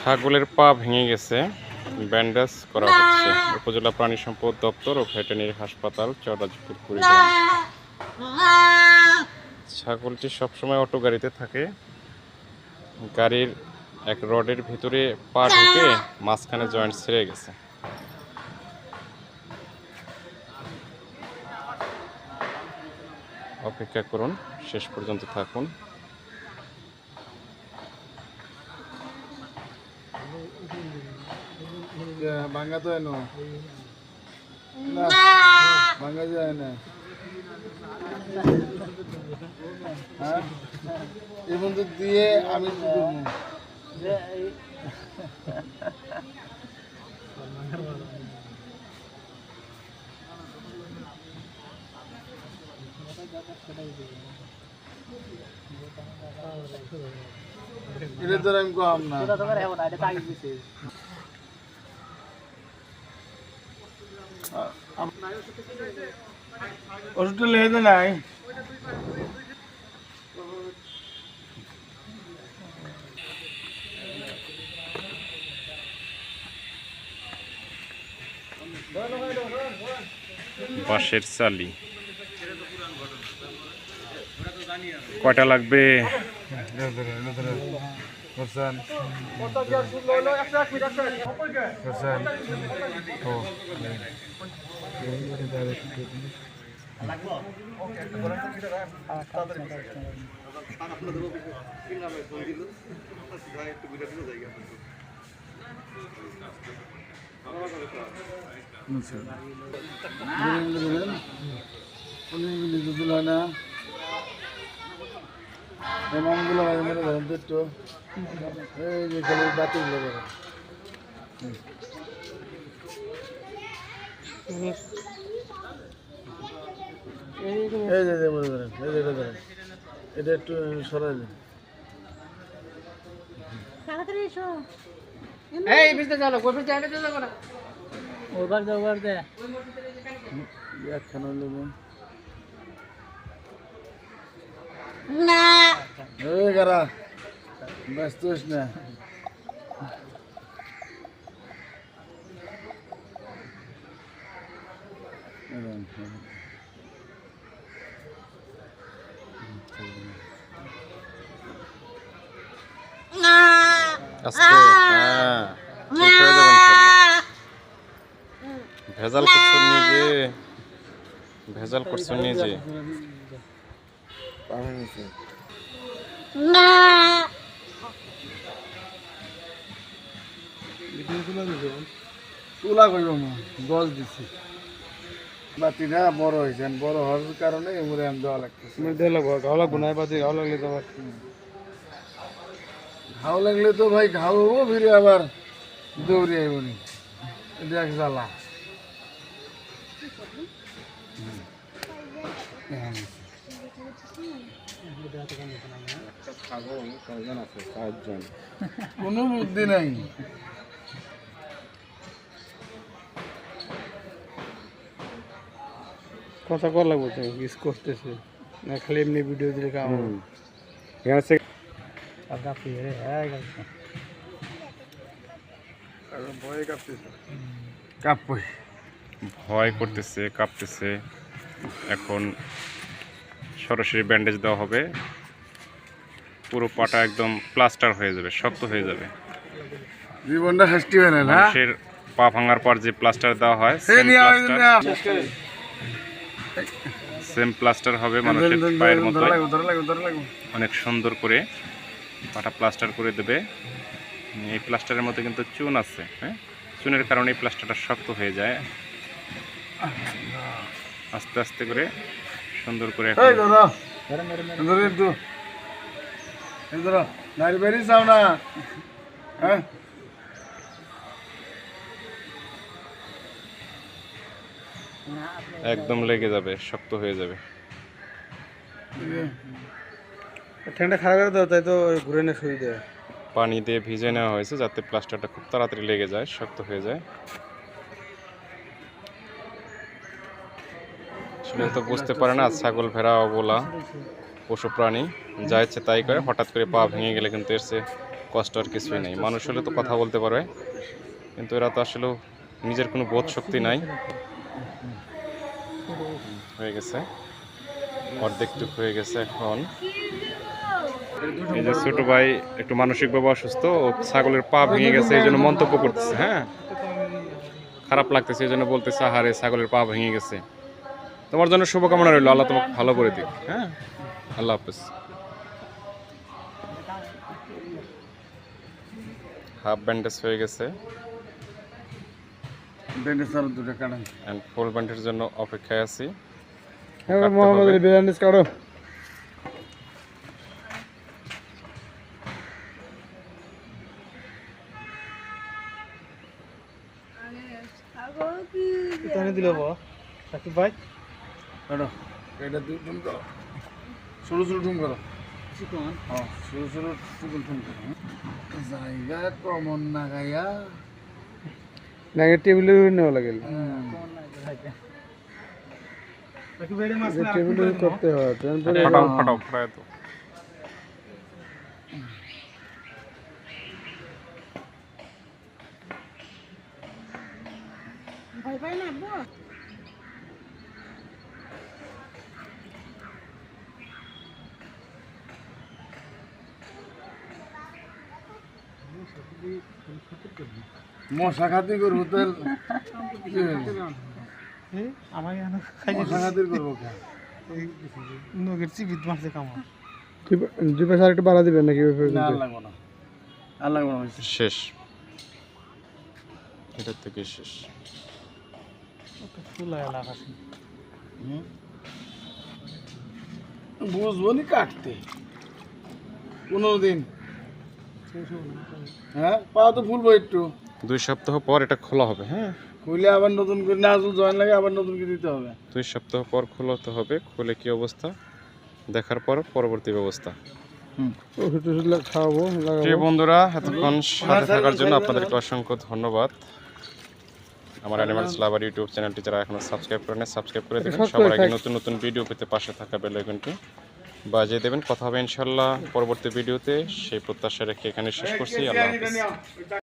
ছাগলের পা ভেঙে গেছে। ব্যান্ডেজ করা হচ্ছে। উপজেলা প্রাণী সম্পদ দপ্তর ও ভেটেরিনারি হাসপাতাল চরাজপুর কুড়িগ্রাম। ছাগলটি সবসময় অটো গাড়িতে থাকে। গাড়ির এক রডের ভিতরে পা ঢুকে মাঝখানে জয়েন্ট ছেড়ে গেছে। অপেক্ষা করুন শেষ পর্যন্ত থাকুন। ভাঙ্গা তো এনো। না ভাঙ্গা যায় না। হ্যাঁ? এই বন্ধু দিয়ে আমি কি এটা তো আমি কম না। ওষুধটা লেগে নাই। বাঁশের চালি। কয়টা লাগবে? করছেন না মামগুলো মেরে ধরেন তো একটু এই যে এই যে মনে এই যে এটা ধরেন এটা একটু সরাই দিন এই চলো চলো না ওবার দে ওবার দে একখানা নেবেন না। এই গারা ব্যস্ত না না আস্তে হ্যাঁ ঠিক হয়ে যাবে ইনশাল্লাহ ভেজাল করছ নিজে ভেজাল করছ নিজে তুলা করব দশ দিছি বাতিটা বড় হয়েছে বড় হওয়ার কারণে এমরে আমি দেওয়া লাগতেছে। ঘাও লাগবো না বাজে ঘাও লাগলে তো আবার। ঘাও লাগলে তো ভাই ঘাও হব ফিরে আবার দৌড়ে আইব নি। এটা এক জ্বালা। কোনো বুদ্ধি নাই। কথা কর লাগবো তো কিস করতেছে। না খালি এমনি ভিডিও দিলে কাম হ্যাঁ ভয়ে কাঁপতেছে। কাঁপই ভয় করতেছে কাঁপতেছে। এখন সরাসরি ব্যান্ডেজ দেওয়া হবে। পুরো পাটা একদম প্লাস্টার হয়ে যাবে শক্ত হয়ে যাবে। জীবনটা ষষ্ঠী হয় না না পা ভাঙার পর যে প্লাস্টার দেওয়া হয় সেম প্লাস্টার হবে মানুষের পায়ের মতো অনেক সুন্দর করে পাটা প্লাস্টার করে দেবে। এই প্লাস্টারের মধ্যে কিন্তু চুন আছে হ্যাঁ? চুনের কারণে এই প্লাস্টারটা শক্ত হয়ে যায়। আস্তে আস্তে করে সুন্দর করে দাদা একদম লেগে যাবে শক্ত হয়ে যাবে। খারাপ করে দাও তাই তো ঘুরে না শুয়ে দেয়। পানি দিয়ে ভিজে নেওয়া হয়েছে যাতে প্লাস্টারটা খুব তাড়াতাড়ি লেগে যায় শক্ত হয়ে যায়। আসলে তো বুঝতে পারে না ছাগল ভেড়া অবলা পশু প্রাণী যা ইচ্ছে তাই করে হঠাৎ করে পা ভেঙে গেলে কিন্তু এর চেয়ে কষ্ট আর কিছুই নেই। মানুষ হলে তো কথা বলতে পারবে কিন্তু এরা তো আসলে নিজের কোনো বোধ শক্তি নাই। হয়ে গেছে। অর্ধেকটুক হয়ে গেছে এখন। এই যে ছোট ভাই একটু মানসিকভাবে অসুস্থ ও ছাগলের পা ভেঙে গেছে এই জন্য মন্তব্য করতেছে হ্যাঁ? খারাপ লাগতেছে এই জন্য বলতেছে আহারে ছাগলের পা ভেঙে গেছে। তোমার জন্য শুভকামনা রইল আল্লাহ তোমাকে ভালো করে দিক হ্যাঁ? আল্লাহ হাফেজ। হাফ ব্যান্ডেজ হয়ে গেছে। ব্যান্ডেজ আর দুটো কাটান। অ্যান্ড ফুল ব্যান্ডের জন্য অপেক্ষায় আছি। মোহাম্মদ হবে। আলী বিরিয়ানিস কাটো। এখানে দিলে সাকিব ভাই? কাটো। এটা দুই টুম করো। সরু সরু টুম করো। হ্যাঁ সরু সরু টুকুল টুম করো। জায়গা কমন না গাইয়া নাকি টেবিলে নেওয়া লাগে। টেবিলে করতে হয় তারপরে ফাটাও ফাটাও ফাটাও তো ভয় পাই না আব্বু মশা খাতি করব তাহলে আমার করব কেন নগের চিবিত মারছে কামা দুই পাশে আরেকটু বাড়া দিবেন নাকি না আর লাগবো না। আর লাগবো না শেষ। এটার থেকে শেষ। বুঝব নি কাটতে। পনেরো দিন। হ্যাঁ পা তো ফুলবো একটু। দুই সপ্তাহ পর এটা খোলা হবে হ্যাঁ? খুলে আবার নতুন করে নাজুল জয়েন লাগে আবার নতুন করে দিতে হবে। দুই সপ্তাহ পর খোলাতে হবে। খুলে কি অবস্থা? দেখার পর পরবর্তী ব্যবস্থা। খাওয়াবো প্রিয় বন্ধুরা এতক্ষণ সাথে থাকার জন্য আপনাদেরকে অসংখ্য ধন্যবাদ। আমার অ্যানিমালস লাভার ইউটিউব চ্যানেলটি যারা এখনও সাবস্ক্রাইব করেন সাবস্ক্রাইব করে দেবেন। সবার আগে নতুন নতুন ভিডিও পেতে পাশে থাকা বেল আইকনটি বাজিয়ে দেবেন। কথা হবে ইনশাল্লাহ পরবর্তী ভিডিওতে সেই প্রত্যাশা রেখে এখানে শেষ করছি। আল্লাহ হাফেজ।